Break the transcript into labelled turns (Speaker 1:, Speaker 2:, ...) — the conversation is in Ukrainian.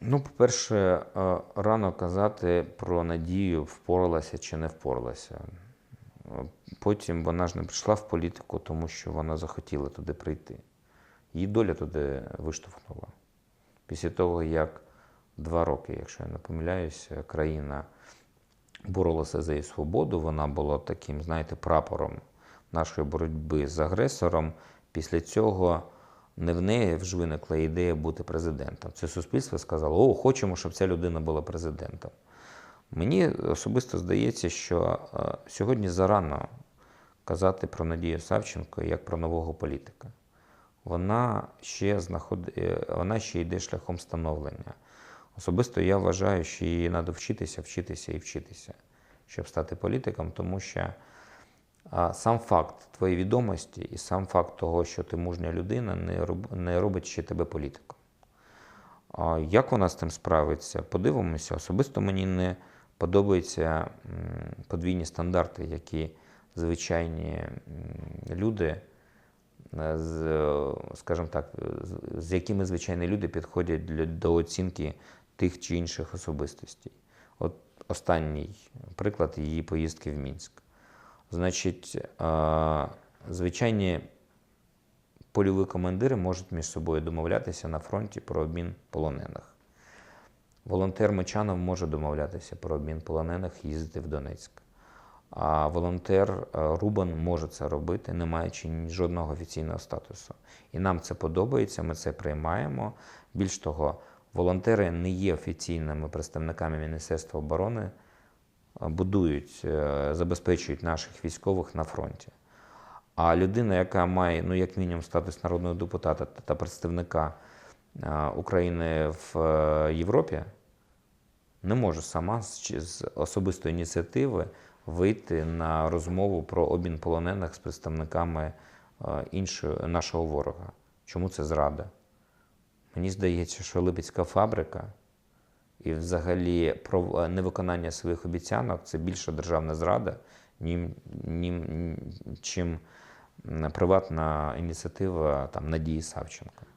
Speaker 1: Ну, по-перше, е, рано казати про надію, впоралася чи не впоралася. Е, Потім вона ж не прийшла в політику, тому що вона захотіла туди прийти. Її доля туди виштовхнула. Після того, як два роки, якщо я не помиляюся, країна боролася за її свободу, вона була таким, знаєте, прапором нашої боротьби з агресором. Після цього не в неї вже виникла ідея бути президентом. Це суспільство сказало: о, хочемо, щоб ця людина була президентом. Мені особисто здається, що е, сьогодні зарано казати про Надію Савченко як про нового політика. Вона ще знаход... е, вона ще йде шляхом становлення. Особисто я вважаю, що їй треба вчитися, вчитися і вчитися, щоб стати політиком, тому що сам факт твоєї відомості і сам факт того, що ти мужня людина, не, роб... не робить ще тебе політиком. Як вона з тим справиться? Подивимося. Особисто мені не подобаються подвійні стандарти, які звичайні люди, е, скажімо так, з- якими звичайні люди підходять до оцінки тих чи інших особистостей. От останній приклад її поїздки в Мінськ. Значить, звичайні польові командири можуть між собою домовлятися на фронті про обмін полонених. Волонтер Мочанов може домовлятися про обмін полонених і їздити в Донецьк. А волонтер Рубан може це робити, не маючи жодного офіційного статусу. І нам це подобається, ми це приймаємо. Більш того, волонтери не є офіційними представниками Міністерства оборони, будують, е, забезпечують наших військових на фронті. А людина, яка має, ну, як мінімум, статус народного депутата та- та представника е, України в е, Європі, не може сама з, особистої ініціативи вийти на розмову про обмін полонених з представниками іншого нашого ворога. Чому це зрада? Мені здається, що Липецька фабрика і взагалі про е, невиконання своїх обіцянок це більша державна зрада, нім, нім, чим приватна ініціатива там, Надії Савченко.